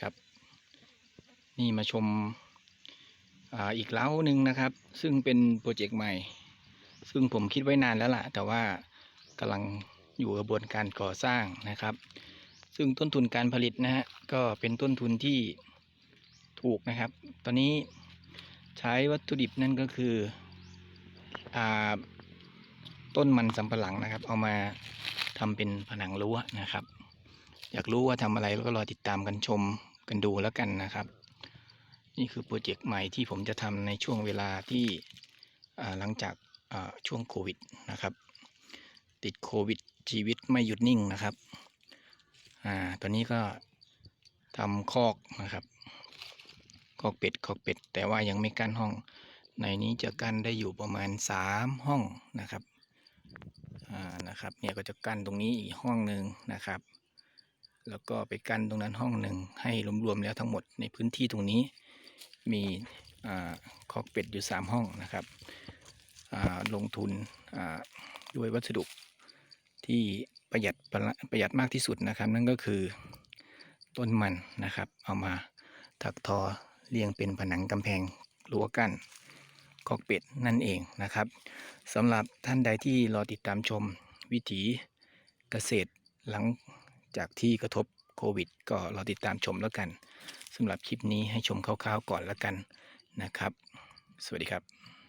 ครับ นี่มาชมออีกเล้าหนึ่งนะครับ ซึ่งเป็นโปรเจกต์ใหม่ ซึ่งผมคิดไว้นานแล้วล่ะ แต่ว่ากำลังอยู่กระบวนการก่อสร้างนะครับ ซึ่งต้นทุนการผลิตนะฮะก็เป็นต้นทุนที่ถูกนะครับ ตอนนี้ใช้วัตถุดิบนั่นก็คืออต้นมันสำปะหลังนะครับ เอามาทำเป็นผนังรั้วนะครับ อยากรู้ว่าทำอะไรก็รอติดตามกันชม กันดูแล้วกันนะครับ นี่คือโปรเจกต์ใหม่ที่ผมจะทำในช่วงเวลาที่หลังจากช่วงโควิดนะครับ ติดโควิดชีวิตไม่หยุดนิ่งนะครับอ่าตอนนี้ก็ทำคอกนะครับ คอกเป็ดคอกเป็ด แต่ว่ายังไม่กั้นห้อง ในนี้จะกั้นได้อยู่ประมาณสามห้องนะครับอ่านะครับ เนี่ยก็จะกั้นตรงนี้อีกห้องหนึ่งนะครับ แล้วก็ไปกั้นตรงนั้นห้องหนึ่งให้รวมๆแล้วทั้งหมดในพื้นที่ตรงนี้มีอคอกเป็ดอยู่สามห้องนะครับลงทุนด้วยวัสดุที่ประหยัดประหละประหยัดมากที่สุดนะครับ นั่นก็คือต้นมันนะครับ เอามาถักทอเรียงเป็นผนังกำแพงรั้วกั้นคอกเป็ดนั่นเองนะครับสำหรับท่านใดที่รอติดตามชมวิถีเกษตรหลัง จากที่กระทบโควิด ก็เราติดตามชมแล้วกันสำหรับคลิปนี้ให้ชมคร่าวๆก่อนแล้วกันนะครับ สวัสดีครับ